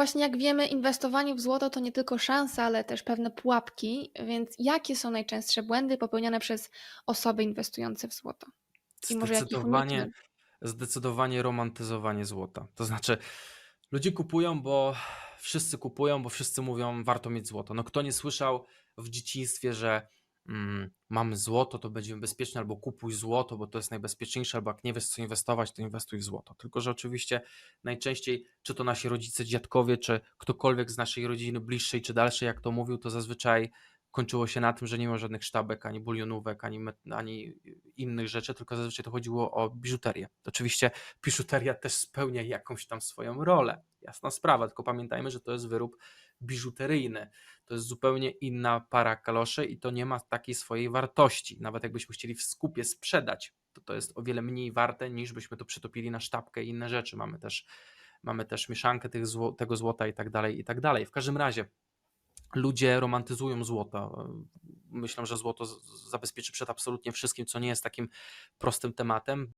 właśnie jak wiemy, inwestowanie w złoto to nie tylko szansa, ale też pewne pułapki. Więc jakie są najczęstsze błędy popełniane przez osoby inwestujące w złoto? I może Zdecydowanie zdecydowanie romantyzowanie złota. To znaczy, ludzie kupują, bo wszyscy kupują, bo wszyscy mówią: „Warto mieć złoto”. No, kto nie słyszał w dzieciństwie, że, mm, mamy złoto, to będziemy bezpieczni, albo kupuj złoto, bo to jest najbezpieczniejsze, albo jak nie wiesz, co inwestować, to inwestuj w złoto. Tylko że oczywiście najczęściej, czy to nasi rodzice, dziadkowie, czy ktokolwiek z naszej rodziny bliższej czy dalszej, jak to mówił, to zazwyczaj kończyło się na tym, że nie ma żadnych sztabek, ani bulionówek, ani ani innych rzeczy, tylko zazwyczaj to chodziło o biżuterię. Oczywiście biżuteria też spełnia jakąś tam swoją rolę, jasna sprawa, tylko pamiętajmy, że to jest wyrób biżuteryjny. To jest zupełnie inna para kaloszy i to nie ma takiej swojej wartości. Nawet jakbyśmy chcieli w skupie sprzedać, to to jest o wiele mniej warte, niż byśmy to przetopili na sztabkę i inne rzeczy. Mamy też mamy też mieszankę tych zło tego złota i tak dalej, i tak dalej. W każdym razie ludzie romantyzują złoto. Myślą, że złoto zabezpieczy przed absolutnie wszystkim, co nie jest takim prostym tematem.